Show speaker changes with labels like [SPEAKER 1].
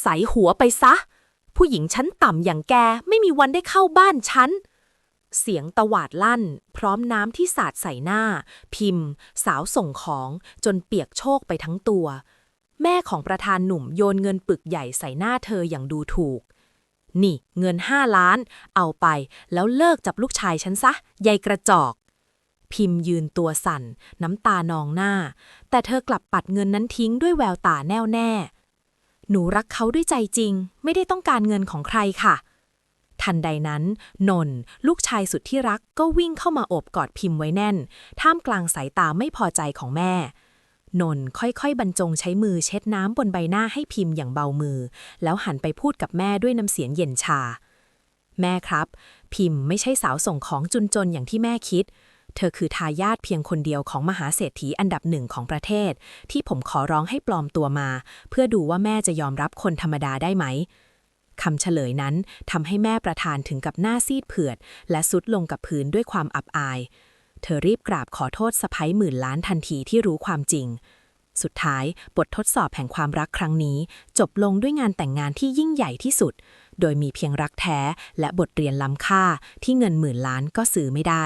[SPEAKER 1] ใส่หัวไปซะ ผู้หญิงชั้นต่ำอย่างแกไม่มีวันได้เข้าบ้านฉัน เสียงตวาดลั่น พร้อมน้ำที่สาดใส่หน้า พิมพ์ สาวส่งของจนเปียกโชกไปทั้งตัว แม่ของประธานหนุ่มโยนเงินปึกใหญ่ใส่หน้าเธออย่างดูถูก นี่เงินห้าล้าน เอาไปแล้วเลิกจับลูกชายฉันซะยายกระจอกพิมพ์ยืนตัวสั่น น้ำตานองหน้า แต่เธอกลับปัดเงินนั้นทิ้งด้วยแววตาแน่วแน่ หนูรักเขาด้วยใจจริง ไม่ได้ต้องการเงินของใครค่ะ ทันใดนั้น นน ลูกชายสุดที่รักก็วิ่งเข้ามาโอบกอดพิมพ์ไว้แน่น ท่ามกลางสายตาไม่พอใจของแม่ นนค่อยๆ บรรจงใช้มือเช็ดน้ำบนใบหน้าให้พิมพ์อย่างเบามือ แล้วหันไปพูดกับแม่ด้วยน้ำเสียงเย็นชา แม่ครับ พิมพ์ไม่ใช่สาวส่งของจุนจนอย่างที่แม่คิด เธอคือทายาทเพียงคนเดียวของมหาเศรษฐีอันดับหนึ่งของประเทศ ที่ผมขอร้องให้ปลอมตัวมา เพื่อดูว่าแม่จะยอมรับคนธรรมดาได้ไหมคำเฉลยนั้นทำให้แม่ประธานถึงกับหน้าซีดเผือด และสุดลงกับพื้นด้วยความอับอาย เธอรีบกราบขอโทษสะพ้ยหมื่นล้านทันทีที่รู้ความจริง สุดท้ายบททดสอบแห่งความรักครั้งนี้ จบลงด้วยงานแต่งงานที่ยิ่งใหญ่ที่สุด โดยมีเพียงรักแท้และบทเรียนล้ำค่าที่เงินหมื่นล้านก็ซื้อไม่ได้